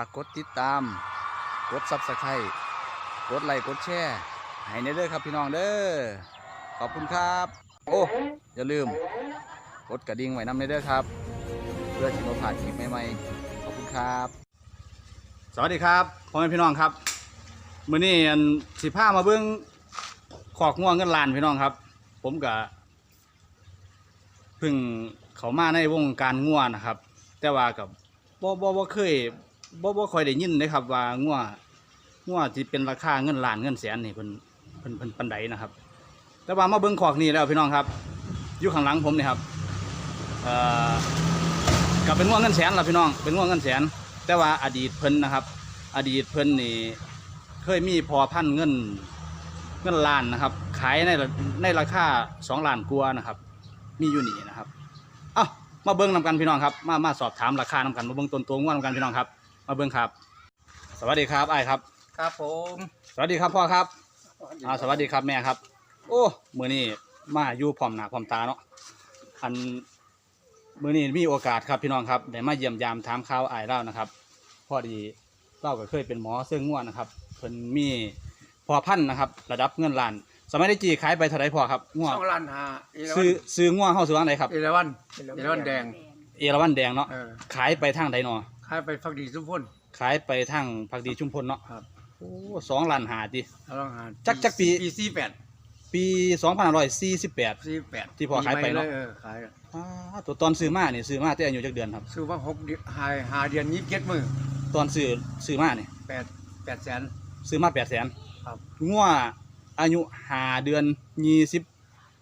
ากกดติดตาม กดซับสไครต์กดไลค์กดแชร์ให้ในเด้อครับพี่น้องเด้อขอบคุณครับ โอ้อย่าลืม กดกระดิ่งไว้นำในเด้อครับ เพื่อที่เราผ่านคลิปใหม่ๆขอบคุณครับ สวัสดีครับพ่อแม่พี่น้องครับมื้อนี้อันสิพามาเบิ่งขอกง่วงเงินล้านพี่น้องครับ ผมกับเพิ่งเขามาในวงการง่วนะครับ แต่ว่ากับบ่บ่บ่เคย บ่บ่ค่อยได้ยินเลยครับ ว่าง่วง่วที่เป็นราคาเงินล้านเงินแสนนี่เพิ่นเพิ่นเพิ่นปันใดนะครับ แต่ว่ามาเบิ่งขอกนี่แล้วพี่น้องครับ อยู่ข้างหลังผมนี่ครับเอ่อกับเป็นง่วเงินแสนล่ะพี่น้อง เป็นง่วเงินแสน แต่ว่าอดีตเพิ่นนะครับ อดีตเพิ่นนี่เคยมีพอพันเงินเงินล้านนะครับ ขายในในราคาสองล้านกว่านะครับ มีอยู่นี่นะครับ เอ้ามาเบิ้งนำกันพี่น้องครับ มามาสอบถามราคานำกันมาเบิ้งต้นตัวงวดนำกันพี่น้องครับ มาเบิ้งครับ สวัสดีครับไอ้ายครับ ครับผมสวัสดีครับพ่อครับอ่าสวัสดีครับแม่ครับ โอ้มือนี้มาอยู่พร้อมหน้าพร้อมตาเนาะอันมือนี้มีโอกาสครับพี่น้องครับได้มาเยี่ยมยามถามข่าวไอ้ายเล่านะครับ พอดีเล่าก็เคยเป็นหมอเสื้อง่วนนะครับเพิ่นมีพอพันธุ์นะครับ ระดับเงินล้าน สมัยได้จีขายไปเท่าไรพอครับง่วสองล้านห้าเอราวัซื้อนซื้อง่วเฮาซื้อว่าไหนครับ เอราวันเอราวันแดง เอราวันแดงเนาะเออขายไปทางใดเนาะ ขายไปฟักดีสุพนขายไปทางพักดีชุมพลเนาะครับโอ้สองล้านหาดิเราลองหาจักจักปี ปีสี่แปดปีสองพันห้าร้อยสี่สิบแปด สี่แปดที่พอขายไปเนอะเออขายตัวตอนซื้อมานี่ซื้อมาแต่อายุจักเดือนครับ ซื้อว่าหกเดือนหาหาเดือนยี่สิบเจ็ดมือตอนซื้อซื้อมานี่แปดแปดแสน ซื้อมาแปดแสนครับ งัวอายุหาเดือนยี่สิบ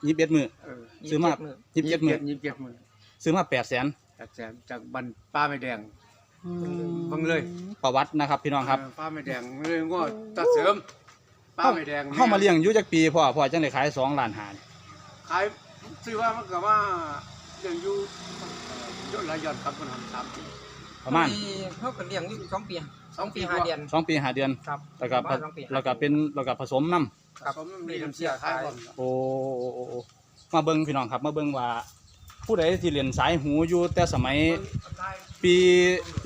ยี่สิบเอ็ดมือเออซื้อมายี่สิบเจ็ดมือยี่สิบเจ็ดมือซื้อมาแปดแสนแปดแสนจากบันป้าไม่แดง เบิ่งเลยประวัตินะครับพี่น้องครับเออป้าไม่แดงเลยว่าตัดเสริมป้าไม่แดงเข้ามาเลี้ยงอยู่จักปีพ่อพ่อจังได้ขายสองล้านหานี่ขายซื้อว่ามันก็ว่าเรื่องอยู่ยอดรายยอดครับมันทำสามปีประมาณเขาก็เลี้ยงอยู่สองปีสองปีห้าเดือนสองปีหาเดือนครับแล้วก็ประมาณสองปีแล้วก็เป็นแล้วก็ผสมน้ำครับผมมีน้ำเสียขายก่อนโอ้โอ้โอ้โอ้มาเบิ่งพี่น้องครับ มาเบิ่งว่าผู้ใดที่เรียนสายหูอยู่แต่สมัย ปี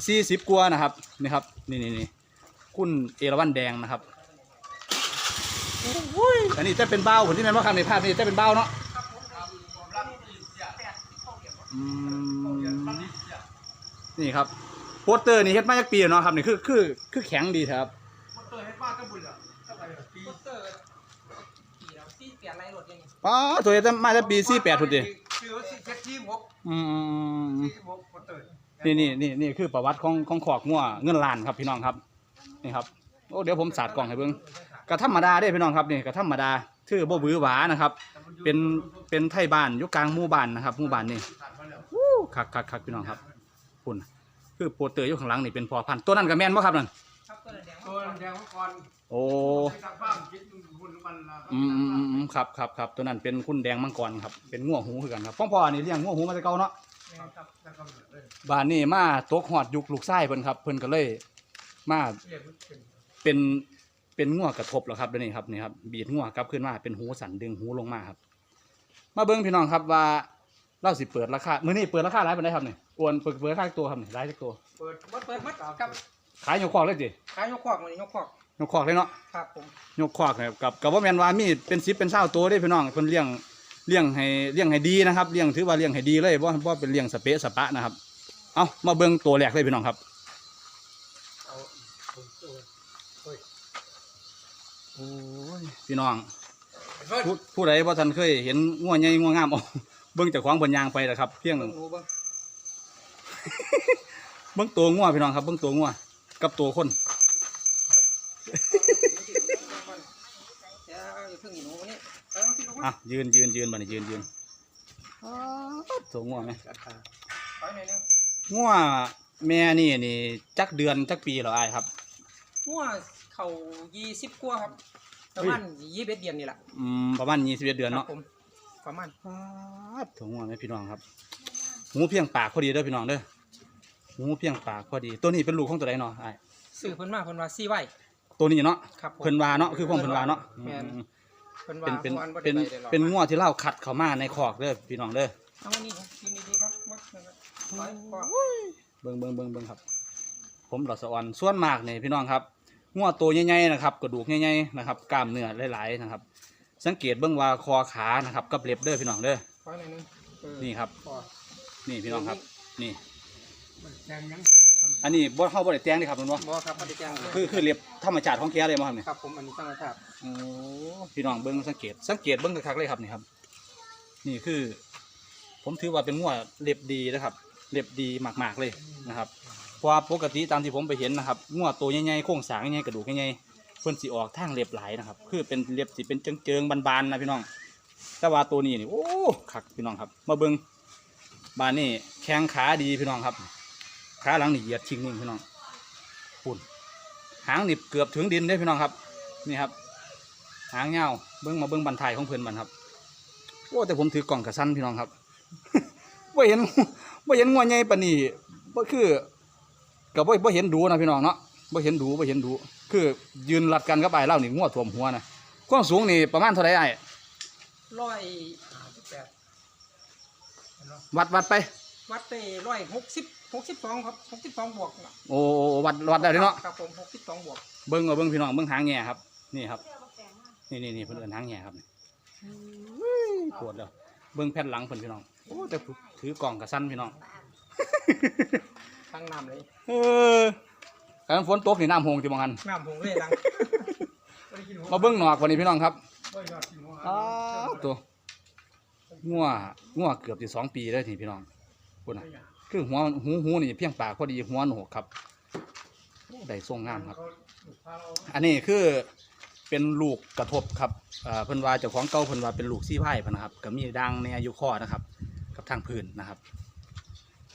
40กว่านะครับนี่ครับนี่นี่นี่คุณเอราวันแดงนะครับโอ้ยอันนี้จะเป็นเบ้าผมที่แม่นว่าคำในภาพนี้จะเป็นเบ้าเนาะอืมนี่ครับโปสเตอร์นี่เฮ็ดมาจากปีแล้วเนาะครับนี่คือคือคือแข็งดีครับเปิดให้ป้าก็บุญอะปีเตอร์ปีแล้วสี่เปลี่ยนไรรถยังไงอ๋อตัวนี้มาจากปี48พุ่นดิซื้อสิเจ็ดที่หกอืมที่หกคนเติร์ นี่นี่นี่นี่คือประวัติของของขอกงัวเงินล้านครับพี่น้องครับนี่ครับโอ้เดี๋ยวผมสาดกล่องให้เบิ่งกระธรรมดาเด้พี่น้องครับนี่กระธรรมดาคือบ่บือหวานะครับ เป็นเป็นไทยบ้านอยู่กลางหมู่บ้านนะครับหมู่บ้านนี่วู้คักคักคักพี่น้องครับคุณคือโปรเตอร์อยู่ข้างหลังนี่เป็นพอพันธุ์ตัวนั้นก็แม่นบ่ครับนั่นครับตัวแดงตัวแดงเมื่อก่อนโอ้ใส่กลับบ้านคิดบุญมันละอืมอืมอืมอืมครับครับครับตัวนั้นเป็นคุณแดงมังกรครับเป็นงัวหูคือกันครับพ่อพ่อนี่เลี้ยงงัวหูมาแต่เก่าเนาะ ครับแล้วก็เลยบ้านนี้มาตกหอดยุคลูกไส้เพิ่นครับ เพิ่นก็เลยมาเรียกมันเป็นเป็นเป็นงัวกระทบแล้วครับเดี๋ยวนี้ครับนี่ครับบีดงัวกลับขึ้นมาเป็นหูสันดึงหูลงมาครับ มาเบิ้งพี่น้องครับว่าเราสิเปิดราคามื้อนี้เปิดราคาหลายปานใดครับนี่อ้วนเปิดเปิดราคาตัวครับนี่หลายจักตัว เปิดมัดเปิดมัดกับขายยกคอกเลยจิขายยกควักมันยกควักยกคอกเลยเนาะครับผมยกคอกเนี่ยกับกับว่าแม่นว่ามีเป็น10เป็น20ตัวเด้พี่น้องเพิ่นเลี้ยง เลี้ยงให้เลี้ยงให้ดีนะครับเลี้ยงถือว่าเลี้ยงให้ดีเลยบ่บ่เป็นเลี้ยงสเปะสปะนะครับ เอามาเบิ่งตัวแรกเลยพี่น้องครับเอาตัวเฮ้ยโอ้ยพี่น้องเฮ้ยผู้ผู้ใดบ่ทันเคยเห็นงัวใหญ่งัวงามเอาเบิ่งเจากของบนยางไปแหละครับ เพียงเบิ่งหนูเบิ่งเบิ่งตัวงัวพี่น้องครับเบิ่งตัวงัวกับตัวคน อะยืนยืนยืนบัดนี้ยืนยืนตัวงัวไหมจัดการไปหน่อยนึงงัวแม่นี่นี่จักเดือนจักปีเหรออ้ายครับหัวเข่ายี่สิบกว่าครับประมาณยี่สิบเอ็ดเดือนนี่แหละอืมประมาณ21เดือนครัเนาะบผมประมาณครับตัวงัวไหมพี่น้องครับหูเพียงปากพอดีเด้อพี่น้องเด้อหูเพียงปากพอดี ตัวนี้เป็นลูกของตัวใดเนาะอ้ายซื้อเพิ่นมาเพิ่นว่าซี่ไว้ตัวนี้เนาะครับผมเพิ่นว่าเนาะคือความเพิ่นว่าเนาะแม่นอืม เพิ่นว่าเป็นเป็นพิ่ว่าบ่เป็นได้ไว้ได้หรอกเป็นงัวที่เล่าขัดเข้ามาในคอกเด้อพี่น้องเด้อเอาอันนี้ครับกินดีๆครับมัดนะครับไปพอเบิ่งเบิ่งเบิ่งเบิ่งครับ ผมดอกสะออนส่วนมากเนี่ยพี่น้องครับงัวตัวใหญ่ๆนะครับกระดูกใหญ่ๆนะครับกล้ามเนื้อหลายๆนะครับ สังเกตเบื้องว่าคอขานะครับกับเล็บเด้อพี่น้องเด้อขอหน่อยหนึงเออนี่ครับ พอนี่พี่น้องครับ นี่ มันแทงยัง อันนี้บ่เข้าบ่ได้แต่งนี่ครับคุณบ่บ่ครับบ่ได้แจ้งเลยคือคือเล็บธรรมชาติของแกเลยบ่ครับเนี่ยครับผมอันนี้ธรรมชาติโอ้พี่น้องเบิ้งสังเกต สังเกตเบิ้งคักๆเลยครับนี่ครับ นี่คือ ผมถือว่าเป็นงัวเล็บดีนะครับเล็บดีมากๆเลยนะครับเพราะว่าปกติตามที่ผมไปเห็นนะครับงัวตัวใหญ่ๆโครงสร้างใหญ่ๆกระดูกใหญ่ๆเพิ่นสิออกทางเล็บหลายนะครับ คือเป็นเล็บสิเป็นเจิงๆบานๆนะพี่น้อง แต่ว่าตัวนี้นี่โอ้คักพี่น้องครับ มาเบิ้งบานนี่แข้งขาดีพี่น้องครับ ขาหลังนี่เหยียดชิงนิ่งพี่น้องปุ่นหางนี่เกือบถึงดินได้อพี่น้องครับ นี่ครับ หางเงาวเบิ้งมาเบิ้งบันทายของเพื่อนมันครับโอ้แต่ผมถือกล่องกระสันพี่น้องครับว่าเห็นว่าเห็นงัวใหญ่ปานนี้ว่าคือกับว่าเห็นดูนะพี่น้องเนาะว่าเห็นดูว่าเห็นดู คือยืนรัดกันกับไอ้ายเล่านี่งัวถ่วมหัวนะความสูงนี่ประมาณเท่าไหร่ไอ้ายร้อยแปดวัดวัดไป วัดไปร้อยหกสิบหกสิบสองครับหกสิบสองบวกน่ะโอ้วัดวัดได้เนาะครับผมหกสิบสองบวกเบิ้งเอาเบิ้งพี่น้องเบิ้งหางแง่ครับ นี่ครับ นี่นี่นี่เพิ่นเอิ้นหางแง่ครับนี่ปวดแล้วเบิ้งแผ่นหลังเพิ่นพี่น้องโอ้แต่ถือกล่องกระสันพี่น้องตั้งน้ำเลยเออการฝนตกนี่น้ำหงที่บางอันน้ำผงเลยดังมาเบิ้งหนอกวันนี้พี่น้องครับบ่ยอดกินหัวอ้าวตัวงัวงัวเกือบจะสองปีแล้วทีพี่น้อง คุณน่ะคือหัวมันหูหูนี่เพียงปากพอดีหัวหนวกครับได้ทรงงามครับ อันนี้คือเป็นลูกกระทบครับเพิ่นว่าเจ้าของเก่าเพิ่นว่าเป็นลูกซี่ไพ่พนะครับก็มีดังในอายุข้อนะครับ กับทางพื้นนะครับ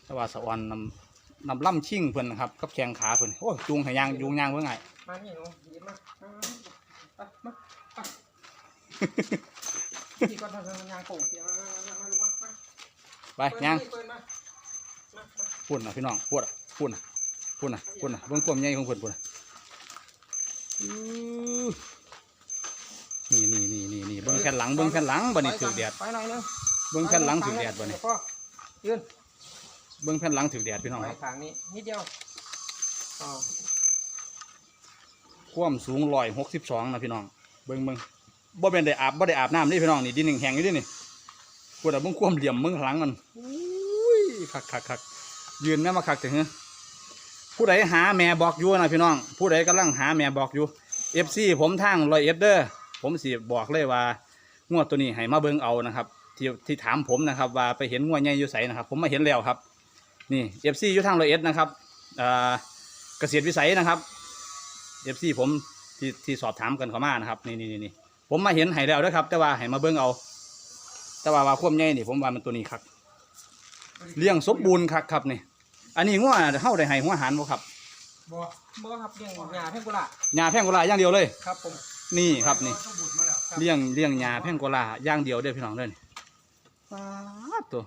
แต่ว่าสะออนนำนำล่ำชิ่งเพิ่นนะครับกับแขงขาเพิ่นโอ้จูงห้ยางจูงยางเพื่อไงมานี่หนูหยิบมามาไปยาง เปิดมามามา พุ่นนะพี่น้องพุ่นอะพุ่นอะพุ่นอะพุ่นอะเบิ่งความใหญ่ของเพิ่นพุ่นอะอื้อนี่นี่นี่นี่นี่เบิ่งแผ่นหลังเบิ่งแผ่นหลังบัดนี้ถือแดดไปหน่อยนึงเบิ่งแผ่นหลังถือแดดบัดนี้พ่อยืนเบิ่งแผ่นหลังถือแดดพี่น้องไปครับทางนี้นิดเดียวอ๋อความสูงร้อยหกสิบสองนะพี่น้อง เบิ่งเบิ่งบ่เป็นได้อาบบ่ได้อาบน้ำนี่พี่น้องนี่ดินแห้งๆอยู่ดินี่พุ่นอะเบิ่งความเหลี่ยมเบิ่งหลังมันอุ้ยคักคักคัก ยืนแม่มาคักถึงเหรอผู้ใดหาแม่บอกอยู่นะพี่น้อง ผู้ใดกำลังหาแม่บอกอยู่เอฟซีผมทางรอยเอฟเดอร์ผมสิบอกเลยว่างวดตัวนี้ให้มาเบิ่งเอานะครับ ที่ที่ถามผมนะครับ ว่าไปเห็นงวดใหญ่อยู่ไสนะครับ ผมมาเห็นแล้วครับ นี่เอฟซีอยู่ทางรอยเอฟนะครับอ่าเกษตรวิสัยนะครับเอฟซีผมที่ที่สอบถามกันเข้ามานะครับนี่นี่นี่ผมมาเห็นให้แล้วนะครับ แต่ว่าให้มาเบิ่งเอา แต่ว่าว่าความใหญ่นี่ผมว่ามันตัวนี้ครับ เลี้ยงสมบูรณ์ครับครับนี่อันนี้งวดเฮาได้ให้หัวอาหารบ่ครับบ่บ่ครับเลี้ยงหญ้าเพ่งกุหลาบหญ้าแพงกว่าลาอย่างเดียวเลยครับผมนี่ครับนี่ต้องบุดมาแล้วครับเลี้ยงเลี้ยงหญ้าแพงกว่าลาอย่างเดียวเด้อพี่น้องเด้อนี่ป๊าดตัว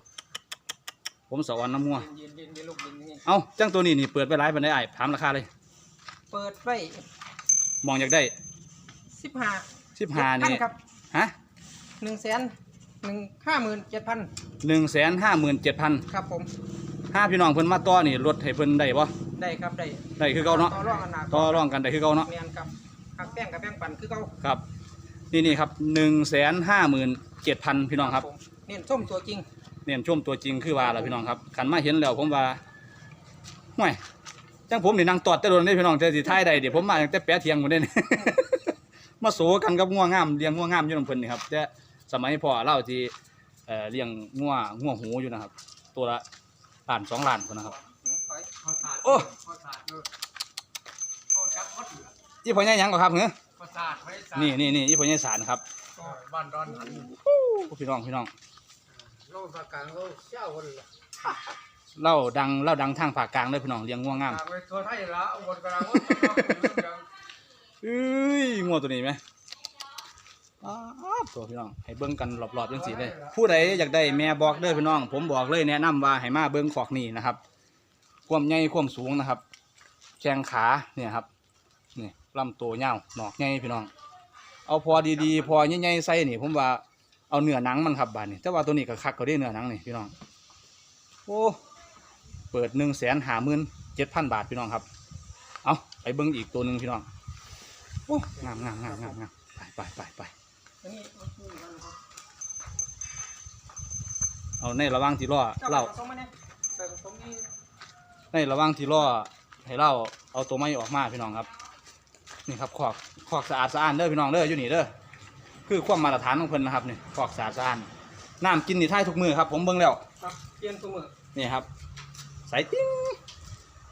ผมสอนน้ำมัวยืนยืนยืนลูกยืนนี่เอาจังตัวนี้นี่เปิดไปหลายปานใดอ้ายถามราคาเลย เปิดไว้มองอยากได้สิบห้าสิบห้านี่ครับฮะหนึ่งแสน หนึ่งห้าหมื่นเจ็ดพันหนึ่งแสนห้าหมื่นเจ็ดพันครับผมห้าพี่น้องเพิ่นมาต่อนี่ลดให้เพิ่นได้บ่ได้ครับได้ได้คือเก่าเนาะต่อรองกันหนาต่อรองกันได้คือเก่าเนาะเมียนครับหักแป้งกับแป้งปั่นคือเก่าครับ นี่นี่ครับหนึ่งแสนห้าหมื่นเจ็ดพันพี่น้องครับผมเน้นส้มตัวจริงเนี่ยชมตัวจริงคือว่าล่ะพี่น้องครับขันมาเห็นแล้วผมว่าห่วยจังผมนี่นั่งตอดแต่โดนได้พี่น้องแต่สิท้ายใดเดี๋ยวผมมาตั้งแต่แปะเทียงหมดเด้นี่มาโสกันกับงัวงามเลี้ยงงัวงามอยู่นำเพิ่นนี่ครับแต่ สมัยพ่อเล่าที่เอ่อเลี้ยงงัวงัวหูอยู่นะครับ ตัวละล้านสองล้านพุ่นนะครับไปเขาสาดโอ้เขาสาดเลยเขาจับหมดเหลืออีพ่อใหญ่หยังก็ครับเหรอเขาสาดไม่สาดนี่นี่นี่อีพ่อใหญ่สารครับก็บ้านดอนหันโอ้พี่น้องพี่น้องโลกประกันเขาเชี่ยวคนละเล่าดังเล่าดังทางภาคกลางเลยพี่น้องเลี้ยงงัวงามฝากไปตัวไทยละอุบลกลางว่าต้องเอาเรื่องเอ้ยงัวตัวนี้ไหม อ้าวตัวพี่น้องให้เบิ่งกันรอบๆจังสีเลย ผู้ใดอยากได้แม่บอกเด้อพี่น้อง ผมบอกเลยแนะนำว่าให้มาเบิ่งขอกนี่นะครับ ความใหญ่ความสูงนะครับแขงขาเนี่ยครับนี่ลำตัวเงาหนอกใหญ่พี่น้อง เอาพอดีๆ พอใหญ่ๆใส่นี่ ผมว่าเอาเนื้อหนังมันครับบานนี่แต่ว่าตัวนี้ก็คักเขาได้เนื้อหนังนี่พี่น้องโอ้เปิดหนึ่งแสนหาหมื่นเจ็ดพันบาทพี่น้องครับ เอาไปเบิ้งอีกตัวหนึ่งพี่น้องโอ้งามงามงามงามงามไปไปไปไป นนี้เอาคู่กันครับเอาในระหว่างที่รอเจ้าเล่าผสมมาเนี่ยใส่ผสมนี่ในระหว่างที่รอให้เล่าเอาตัวไม้ออกมาพี่น้องครับ นี่ครับขอกขอกสะอาดสะอ้านเด้อพี่น้องเด้ออยู่นี่เด้อคือความมาตรฐานของเพิ่นนะครับนี่ขอกสะอาดสะอ้านน้ำกินนี่ท้ายทุกมือครับ ผมเบิ่งแล้วครับเปลี่ยนตัวมือนี่ครับใส่ติ้ง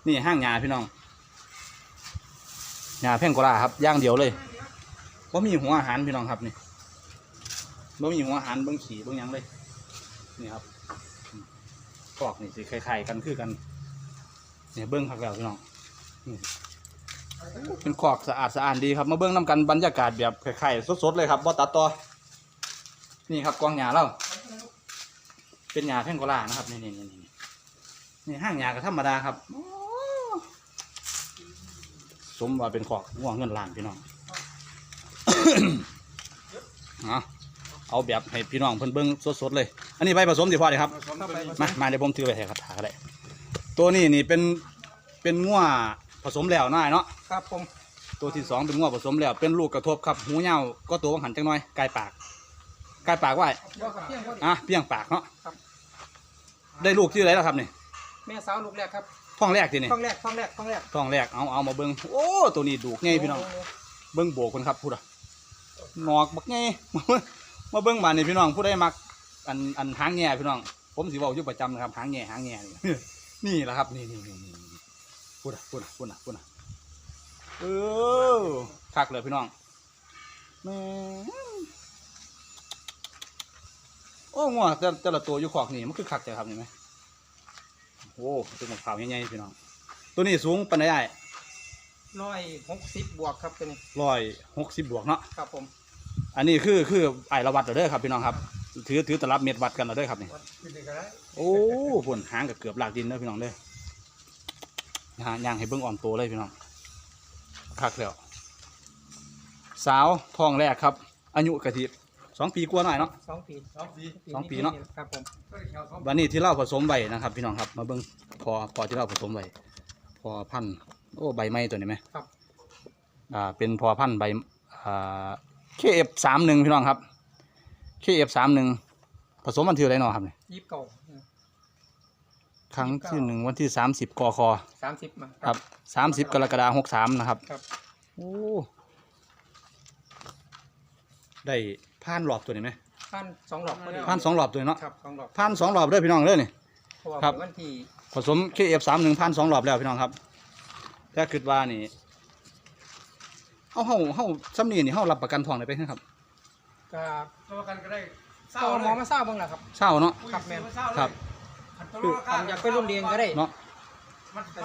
นี่ห้างหญ้าพี่น้องหญ้าแพงกว่าครับย่างเดียวเลยว่ามีหัวอาหารพี่น้องครับนี่ บ่มีหัวอาหารเบิ่งขี่เบิ่งหยังเลย นี่ครับอืมกอกนี่สิคล้ายๆกันคือกันเนี่ยเบิ่งคักแล้วพี่น้องนี่เป็นขอกสะอาดสะอานดีครับ มาเบิ่งนํกันบรรยากาศแบบคล้ายๆสดๆเลยครับบ่ตัดต่อนี่ครับกองหญ้าเราเป็นหญ้าแพงกว่านะครับนี่นี่นี่นี่นี่ห้างหญ้าก็ธรรมดาครับสมว่าเป็นขอกง่วงเงินล้านพี่น้องเอา เอาแบบให้พี่น้องเพิ่นเบิ่งสดๆเลย อันนี้ใบผสมดีพอดีครับผสมตัวนี้มามาเดี๋ยวผมถือไปให้ครับถาก็ได้ตัวนี้นี่เป็นเป็นงัวผสมแล้วน้อยเนาะ ครับผม ตัวที่สองเป็นงัวผสมแล้ว เป็นลูกกระทบครับ หูยาวก็ตัวหันจังน้อยกายปากกายปากไว้บอกกับเพียงพอดีอะเปี้ยงปากเนาะครับได้ลูกที่ไหนแล้วครับนี่แม่สาวลูกแรกครับท้องแรกทีนี่ท้องแรกท้องแรกท้องแรกท้องแรกเอาเอามาเบิ้งโอ้ตัวนี้ดูกไงพี่น้องเบิ้งโบกคนครับพูดอะหนอกบักไง มาเบิ่งมาเบิ้งมานี่พี่น้องผู้ได้มักอันอันหางแง่พี่น้อง ผมสิบอกอยู่ประจำนะครับหางแง่หางแง่นี่ นี่แหละครับ นี่นี่นี่นี่นี่พูดอะพูดอะพูดอะพูดอะเออคักเลยพี่น้องแม่งโอ้งัวแต่แต่ละตัวอยู่ขอกนี่มันคือคักใจครับนี่ไหมโอ้เป็นมะพร้าวใหญ่ๆพี่น้อง ตัวนี้สูงปานใดได้ร้อยหกสิบบวกครับตัวนี้ร้อยหกสิบบวกเนาะครับผม อันนี้คือคือไอระวัดเราเด้อครับพี่น้องครับ ถือถือตลับเม็ดวัดกันเราเด้อครับนี่กินได้ก็ได้โอ้ผลหางกับเกือบหลากดินเด้อพี่น้องเด้อนะฮะย่างให้เบิ่งอ่อนตัวเลยพี่น้องคักแล้วสาวทองแรกครับ อายุกะทิสองปีกว่าหน่อยเนาะสองปีสองปีสองปีเนาะครับผมก็ได้แค่สองวันนี้ที่เราผสมใบนะครับ พี่น้องครับ มาเบิ่งพอพอที่เราผสมใบพอพันธุ์โอ้ใบไม้ตัวนี้ไหมครับ อ่าเป็นพอพันธุ์ใบอ่า KF สามหนึ่งพี่น้องครับ KF สามหนึ่งผสมวันที่อะไรเนาะครับเนี่ยยี่สิบเก้าครั้งที่หนึ่งวันที่สามสิบกคสามสิบมาครับสามสิบกรกฎาคมหกสามนะครับครับโอ้ได้ผ่านรอบตัวนี้ไหมพันสองหลอกพอดีผ่านสองรอบตัวนี้เนาะครับสองหลอกผ่านสองรอบเด้อพี่น้องเด้อนี่ เพราะว่าครับ วันที่ผสม KF สามหนึ่งผ่านสองรอบแล้วพี่น้องครับแต่คิดว่านี่เฮาเฮาเฮาซ้ำนี่นี่เฮารับประกันทองได้ไปครับก็ตัวกันก็ได้เศร้าหมอมาเศร้าบ้างแหละครับ เศร้าเนาะ ครับแม่นครับผมอยากไปรุ่นเรียนก็ได้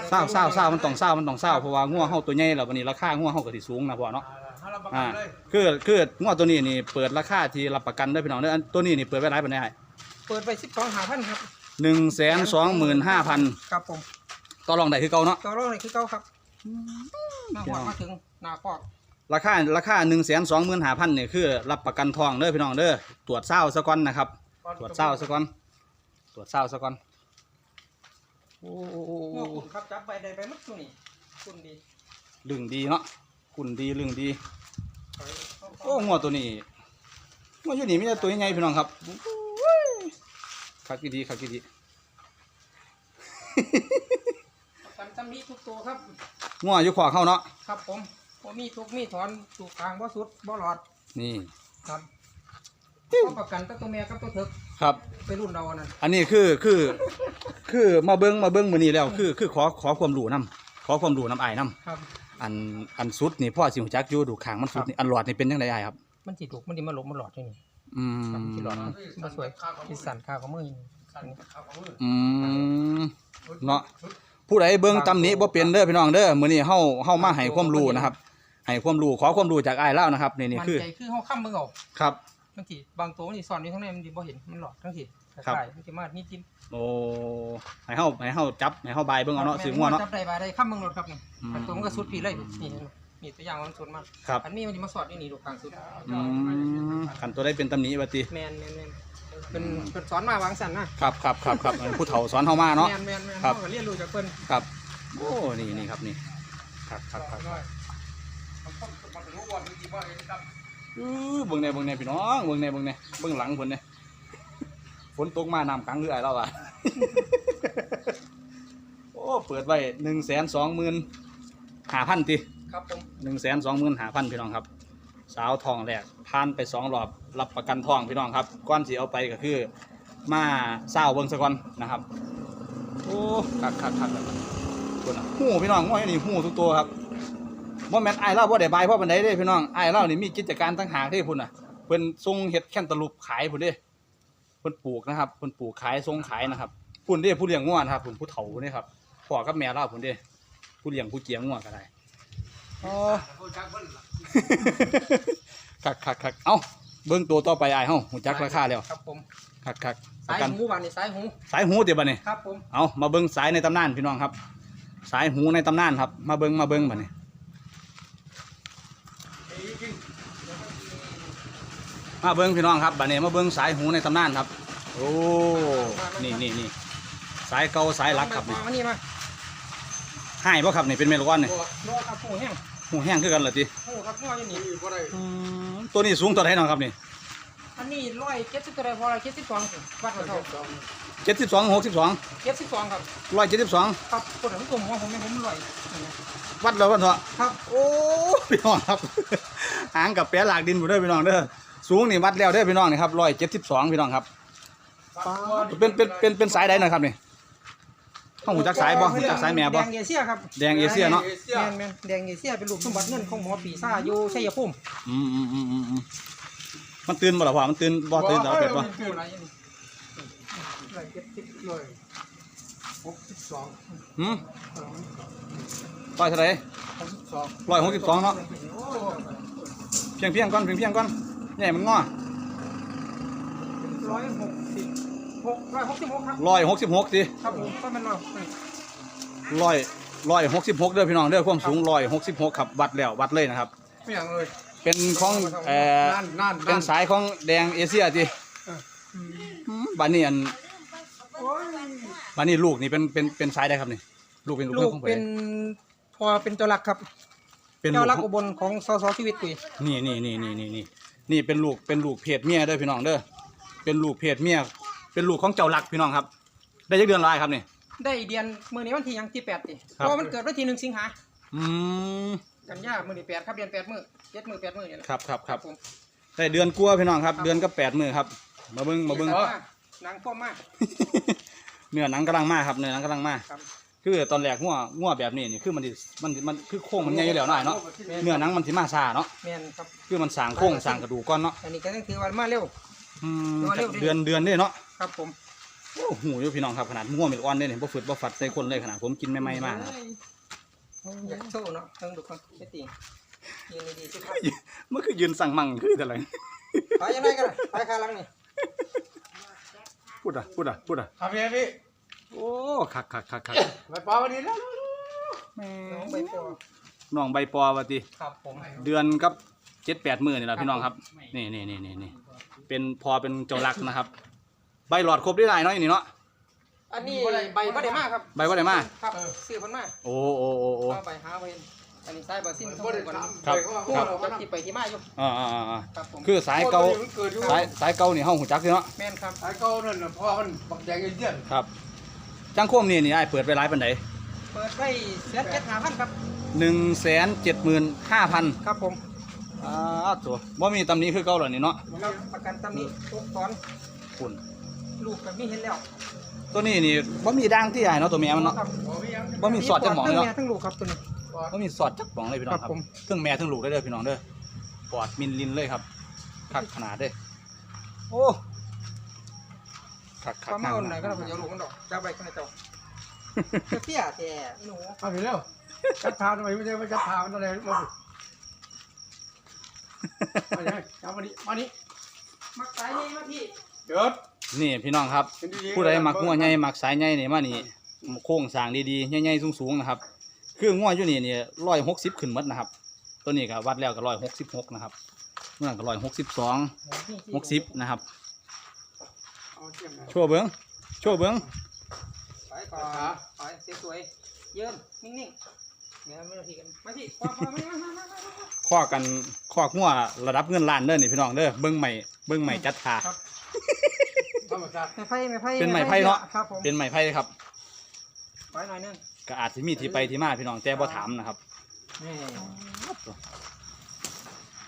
เศร้าเศร้าเศร้ามันต้องเศร้ามันต้องเศร้าเพราะว่างัวเฮาตัวใหญ่แล้ววันนี้ราคางัวเฮาก็สิสูงนะพ่อเนาะ ถ้าเราประกัอ่านเลยคือคืองัวตัวนี้นี่เปิดราคาที่รับประกันได้อพี่น้องเด้ออันตัวนี้นี่เปิดไว้หลายปานใดเปิดไปสิบสองหาพันครับ หนึ่งแสนสองหมื่นห้าพันครับผมต่อรองได้คือเก่าเนาะ ตัวรองนี่คือเก้าครับมาหัวมาถึงหน้าปอก ราคาราคาหนึ่งแสนสองหมื่นห้าพันเนี่ยคือรับประกันทองเด้อพี่น้องเด้อตรวจเศร้าซะก่อนนะครับ ตรวจเศร้าซะก่อนตรวจเศร้าซะก่อนโอ้โอ้โอ้หัวโอ้คุณครับจับไปได้ไปมัดตัวนี้คุณดีลึงดีเนาะคุณดีลึงดี โอ้งัวตัวนี้งัวอยู่นี่มีแต่ตัวใหญ่ๆพี่น้องครับโอ้ยคักอีดีคักอีดีกันจำนี้ทุกตัวครับงัวอยู่ขวาเข้าเนาะครับผม บ่มีทุกมีถอนถูกทางบ่สุดบ่หลอดนี่ครับก็ประกันตั้งตัวแม่กับตัวเถิกครับ ไปรุ่นเราอันนั้นอันนี้คือคือ คือมาเบิ้งมาเบิ้งมือนี้แล้วคือคือขอขอความรู้นํขอความรู้นํอายนํครับ อันอันสุดนี่พ่อสิหูจักอยู่ดูขางมันสุดนี่อันหลอดนี่เป็นยังไงอายครับ มันสิถูกมันดีมาหลบมันหลอดที่นี่อืครับมที่หลอดมันมาสวยที่สั่นข้าวกับมือสั่นข้าวของมืออืมเนาะผู้ใดเบิ้งตำหนี้บ่เป็นเด้อพี่น้องเด้อมื้อนี้เฮาเฮามาให้ความรู้นะครับ ให้ความรู้ขอความรู้จากอายแล้วนะครับนี่นี่มันคือใจคือเฮาค้ำมือเอาครับ บางทีบางตัวมันสิซ่อนอยู่ข้างในมันสิบ่เห็นมันหลอดทั้งทีครับใช่มันสิมานี่จิ้มโอ้ให้เฮาให้เฮาจับให้เฮาบายเบิ่งเอาเนาะซื้องัวเนาะ จับได้บาได้ค้ำมือรถครับนี่อืมอันตัวมันก็สุดปีเลยนี่เห็นไหมนี่ตัวอย่างมันสุดมากครับอันนี้มันสิมาสอดอยู่นี่ลูกกลางสุด อืมคันตัวใดเป็นตำหนี้ว่าติแมนแมนแมนเป็นเป็นสอนมาวางสันนะครับครับครับครับผู้เฒ่าสอนเฮามาเนาะ แมนแมนแมนครับ เขาก็เรียนรู้จากเพิ่นครับ โอ้นี่นี่ครับนี่ครับครับครับน้ อยมันต้องมันรู้ว่ามันกี่ว่าเห็นดอื้อเบิ่งแน่เบิ่งแน่พี่น้องเบิ่งแน่เบิ่งแน่เบิ่งหลังเพิ่นเนี่ยฝนตกมาน้ำขังคือไอ้เราอะ โอ้เปิดไว้หนึ่งแสนสองหมื่นห้าพันติครับผมหนึ่งแสนสองหมื่นห้าพันพี่น้องครับ สาวทองแรกผ่านไปสองรอบรับประกันทองพี่น้องครับก้อนสีเอาไปก็คือ มาเศร้าเบิ่งซะก่อนนะครับ โอ้คักคักคักแบบนั้นคนน่ะหูพี่น้องง้อยนี่หูทุกตัวครับ บ่แม่นไอ้ายเราบ่ได้บายเพราะปานใดเด้พี่น้องไอ้ายเรานี่มีกิจการต่างหากเด้พุ่นน่ะเพิ่นส่งเฮ็ดแคนตาลูปขายพุ่นเด้เพิ่นปลูกนะครับเพิ่นปลูกขายส่งขายนะครับพุ่นเด้ผู้เลี้ยงงัวนะครับพุ่นผู้เฒ่านี่ครับพ่อกับแม่เราพุ่นเด้ผู้เลี้ยงผู้เจียงงัวก็ได้อ๋อำเขาจักเบิ้ลล่ะคักคักคักเอ้าเบิ่งตัวต่อไปอ้ายเฮาหูจักราคาแล้วครับผมคักคักปสาระยกันหูบ้านนี่สายหูสายหูเดี๋ยวบัดนี้ ครับผมเอามาเบิ้งสายในตำนานพี่น้องครับ สายหูในตำนานครับ มาเบิ้งมาเบิ้งบัดนี้ จริง มาเบิ้งพี่น้องครับบัดนี้มาเบิ้งสายหูในตำนานครับ โอ้นี่นี่นี่สายเก่าสายหลักครับนี่มานี่มาให้ป่ะครับนี่เป็นเมลอนนี่รอครับหูแห้งหูแห้งคือกันเหรอจีหูครับงออยู่นี่นี่ก็ได้ตัวนี้สูงตัวไหนน้องครับนี่อันนี้ร้อยเจ็ดสิบตัวใดพอร้อยเจ็ดสิบสองวัดมาเท่าเจ็ดสิบสองหกสิบสองเจ็ดสิบสองครับร้อยเจ็ดสิบสองครับคนของกลุ่มของผมไม่ผมร้อยวัดแล้ววันเถอะครับ โอ้พี่น้องครับหางกับแปะหลากดินอยู่เด้อพี่น้องเด้อ สูงนี่วัดแล้วเด้อพี่น้องนี่ครับร้อยเจ็ดสิบสองพี่น้องครับเป็นเป็นเป็นเป็นสายใดนะครับนี่ข้องหูจักสายบ่หูจักสายแม่บ่แดงเอเชียครับแดงเอเชียเนาะแมนแมนแดงเอเชียเป็นลูกสมบัติเงินของหมอปีซ่าอยู่ชัยภูมิอืมอืมอืมอืมอืมมันตื่นบ่ล่ะพ่อมันตื่นบ่ตื่นแต่เอาเป็ดบ่คืออะไรนี่ร้อยเจ็ดสิบเลยหกสิบสองหืมร้อยเท่าไหร่หกสิบสองร้อยหกสิบสองเนาะเพียงเพียงก่อนเพียงเพียงก่อน ใหญ่มันงอร้อยหกสิบหกร้อยหกสิบหกครับร้อยหกสิบหกสิครับผมก็มันร้อยร้อยร้อยหกสิบหกเด้อพี่น้องเด้อความสูงร้อยหกสิบหกครับวัดแล้ววัดเลยนะครับไม่อย่างเลยเป็นของเอ่อนั่นนั่นเป็นสายของแดงเอเชียจีบ้านนี้อันโอ้ยบ้านนี้ลูกนี่เป็นเป็นเป็นสายใดครับนี่ลูกเป็นลูกลูกของผู้เป็ใดนพอเป็นเจ้ารักครับเป็นลูเจ้ากรักของอุบลของสสชีวิตกุยนี่นี่นี่นี่นี่นี่ นี่เป็นลูกเป็นลูกเพศเมียเด้อพี่น้องเด้อเป็นลูกเพศเมียเป็นลูกของเจ้าหลักพี่น้องครับ ได้จักเดือนลายครับนี่ ได้เดือนมือนี้วันที่ยังที่แปดดิครับเพราะมันเกิดวันที่หนึ่งสิงหาอืมกันยามือนี้แปดครับเดือนแปดมือเจ็ดมือแปดมือเนี่ยนะครับครับครับผมได้เดือนกลัวาพี่น้องครับ เดือนก็แปดมือครับ มาเบิ้งมาเบิ้งนางพ่อมาก เนื้อหนังกำลังมาครับเนื้อหนังกำลังมาครับ คือตอนแรกงัวงัวแบบนี้นี่คือมันสิมันมันคือโค้งมันใหญ่อยู่แล้วหน่อยเนาะเนื้อหนังมันสิมาซาเนาะแมนครับ คือมันสร้างโค้งสร้างกระดูกก่อนเนาะอันนี้ก็ต้องถือว่ามาเร็ว อืมมาเร็วดิ เดือนเดือนเด้เนาะครับผมโอ้โหอยู่พี่น้องครับขนาดงัวเม็ดอ่อนเด้เนี่ยบ่ฝืดบ่ฝัดใส่คนเลยขนาดผมกินใหม่ๆมากนะครับอยากโชว์เนาะเพิ่งดูก่อนแค่ตียืนดีๆสิครับมันคือยืนสั่งมั่งคือแต่ไรไปยังไงกันล่ะไปคาลังนี่พูดอะพูดอะพูดอะทำยังไงพี่ โอ้คักคักคักคักไปปลาวันนี้แล้วน้องใบปอน้องใบปอวะติครับผมเดือนกับเจ็ดแปดมื่นนี่แหละพี่น้องครับนี่นี่นี่นี่นี่เป็นพอเป็นเจ้ารักนะครับ ใบหลอดครบได้หลายเนาะอย่างนี้เนาะอันนี้ใบบ่ได้มากครับใบว่าได้มาครับซื้อเพิ่นมาโอ้โอ้โอ้โอ้เอาไปหาเพิ่นอันนี้สายบาซินทั้งหมบ่ดได้ก่อนทำครับพวกเราจะที่ไปที่มาอยู่อ่าอ่าอ่าอ่าครับผมคือสายเก่าเกิดอยู่สายสายเก่านี่เฮาหูจักอยู่เนาะแม่นครับสายเก่านั่นน่ะพ่อมันบักแดงเยี่ยนครับ จังควมนี่นี่ไอ้ายเปิดไปหลายปันไดเปิดไว้เสียเจ็ดหาพันครับ หนึ่งแสนเจ็ดหมื่นห้าพันครับผมอ่าตัวว่ามีตำหนี้คือเก่าเหรอนี่เนาะครับประกันตำหนี้ทุกตอนคุณลูกกับมีเห็นแล้วตัวนี้นี่ว่ามีด่างที่ไอ้ายเนาะตัวเมียมันเนาะ ครับบ่มีหยังว่ามีสอดจักหมองเลยทั้งเนาะแม่ทั้งลูกครับตัวนี้ว่ามีสอดจักหมองเลยพี่น้องคครัรับบผมทั้งแม่ทั้งลูกได้เลยพี่น้องเด้อปอดมินลินเลยครับคักขนาดเด้อโอ้ คักคักความคัมากไหนก็เราเดี๋ยวลูกมันดอกจ้าใบกันในเจ้าเตี้ยแต่หนูเอาไปเร็วจัดทานทำไมไม่ใช่ว่าจัดทานอะไรมาสิมาเลยจับมานี่มานี่มักสายนี่มาพี่เดือดนี่พี่น้องครับเป็นดีๆผู้ใดมักงัวใหญ่มักสายใหญ่นี่มานี่โค้งสร้างดีๆใหญ่ๆสูงๆนะครับคืองัวอยู่นี่นี่ร้อยหกสิบขึ้นหมดนะครับ ตัวนี้ก็วัดแล้วก็ร้อยหกสิบหกนะครับเมื่อนั้นก็ร้อยหกสิบสองหกสิบนะครับ เอาเทียมนะชั่วเบิ้งชั่วเบิ้งสายก่อนสายสวยๆเยินนิ่งเดี๋ยวไม่ต้องพี่กันมาพี่พ่อพ่อมามามามามาข้อกันข้องัวระดับเงินล้านเด้อนี่พี่น้องเด้อเบิ้งใหม่เบิ้งใหม่จัดทาครับธรรมชาติไม่ไพ่ไม่ไพ่เป็นไม้ไผ่เนาะ ครับผมเป็นใหม่ไพ่ครับไว้หน่อยนึงก็อาจจะมีที่ไปที่มาพี่น้องแต่บ่ถามนะครับนี่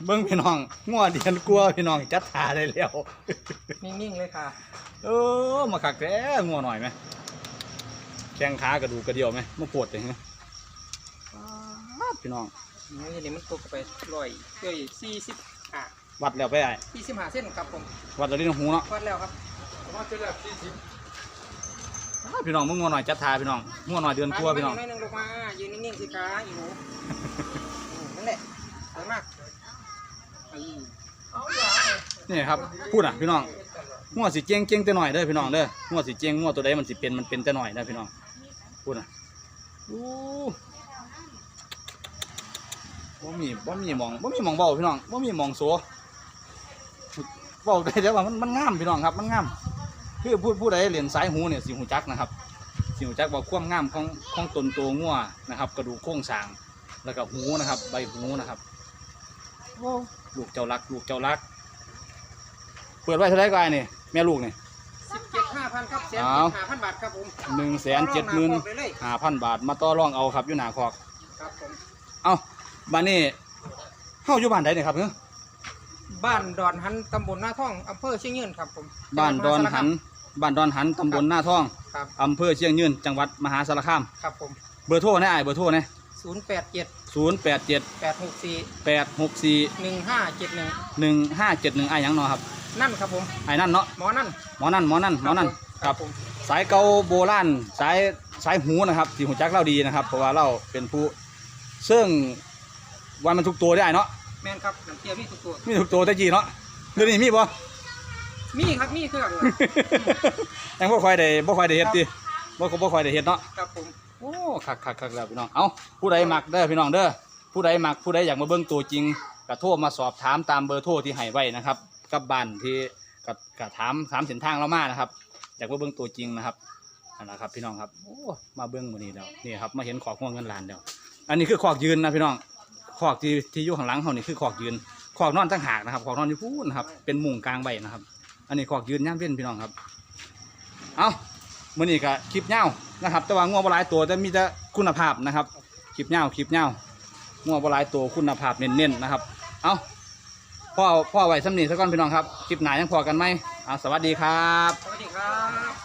เบิ้งพี่น้องงัวเดียนกลัวพี่น้องจัดทาได้แล้วนิ่งๆเลยค่ะเออมาคักแท้งัวหน่อยไหมแข้งขากระดูกกระเดียวไหมมาปวดเลยฮะพี่น้องนี่นี่มันตกไปร้อยเอ้ยสี่สิบอะวัดแล้วไปไอ้สี่สิบห้าเส้นครับผมวัดแล้วนี่หูเนาะวัดแล้วครับผมว่าจะได้สี่สิบอ้าวพี่น้องมึงงัวหน่อยจัดทาพี่น้องงัวหน่อยเดือนกลัวพี่น้องไปหน่อยหนึงลงมายืนนิ่งๆสิคะอีหนูอืมนั่นแหละสวยมากอืมเอาอย่า นี่ครับพูดอะพี่น้องงัวสิเจียงเจียงแต่หน่อยเด้อพี่น้องเด้องัวสิเจียงงัวตัวใดมันสิเป็นมันเป็นแต่หน่อยนะพี่น้องพูดอะอู้บ่มีบ่มีมองบ่มีมองเบาพี่น้องบ่มีมองโสเบาได้แต่ว่ามันมันงามพี่น้องครับ มันงามคือพูดผู้ใดเหรียนสายหูเนี่ยสิหูจักนะครับสิหูจักว่าความงามของของตนตัวงัวนะครับ กระดูกโครงสร้างแล้วก็หูนะครับ ใบหูนะครับ โอ้ลูกเจ้ารัก ลูกเจ้ารัก เปิดไว้เท่าไหรก็ไอ้นี่แม่ลูกนี่ สิบเจ็ดห้าพันครับแสนเอาเจ็ดห้าพันบาทครับผมหนึ่งแสนเจ็ดหมื่นต่อรองหาครอบเลยเลยห้าพันบาท มาต่อรองเอาครับอยู่หนาคอก ครับผมเอาบ้านนี้เฮาอยู่บ้านใดเนี่ยครับเนอะบ้านดอนหันตำบลหน้าท่องอำเภอเชียงยืนครับผมบ้านดอนหัน บ้านดอนหันตำบลหน้าท่องครับอำเภอเชียงยืน จังหวัดมหาสารคาม ครับผม เบอร์โทรนะไอ้ายเบอร์โทรนะศูนย์แปดเจ็ด ศูนย์แปดเจ็ดแปดหกสี่แปดหกสี่หนึ่งห้าเจ็ดหนึ่งหนึ่งห้าเจ็ดหนึ่งไอ้ายหยังเนาะครับนั่นครับผม ไอ้นั่นเนาะหมอนั่น หมอนั่นหมอนั่นหมอนั่นผมครับผม สายเกาโบราณสายสายหูนะครับที่หูจักเล่าดีนะครับ เพราะว่าเราเป็นผู้ซึ่งวันมันทุกตัวได้เนาะแม่นครับน้ำเกลือมีทุกตัว มีทุกตัวแต่จีเนาะเดี๋ยวนี้มีบ่ มีครับ มีเครื่องยังบ่ค่อยได้บ่ค่อยได้เฮ็ดติบ่ก็บ่ค่อยได้เฮ็ดเนาะ ครับผม โอ้คักคักคักแล้วพี่น้อง เอ้าผู้ใดมักเด้อพี่น้องเด้อ ผู้ใดมักผู้ใดอยากมาเบิ่งตัวจริงก็โทรมาสอบถามตามเบอร์โทรที่ให้ไว้นะครับ กับบ้านที่ก็ก็ถามถามเส้นทางเรามานะครับ อยากมาเบิ่งตัวจริงนะครับนั่นแหละครับพี่น้องครับ โอ้ มาเบิ่งมื้อนี้แล้วนี่ครับมาเห็นขอกหัวเงินล้านแล้ว อันนี้คือขอกยืนนะพี่น้องขอกที่ที่อยู่ข้างหลังเขานี่คือขอกยืนขอกนอนตั้งหากนะครับขอกนอนอยู่พูนนะครับ เป็นมุงกลางใบนะครับ อันนี้ขอกยืนย่ามเว้นพี่น้องครับ เอา มื่อนี้ก็คลิปเงาวนะครับ แต่ว่าง่วงบหลายตัวแต่มีแต่คุณภาพนะครับคลิปเงาวคลิปเงาวง่วงบหลายตัวคุณภาพเน้นๆนะครับ เอาพ่อพ่อไหวสำนีสักก้อนพี่น้องครับคลิปไหนายังพอกันไหมเอาสวัสดีครับ สวัสดีครับ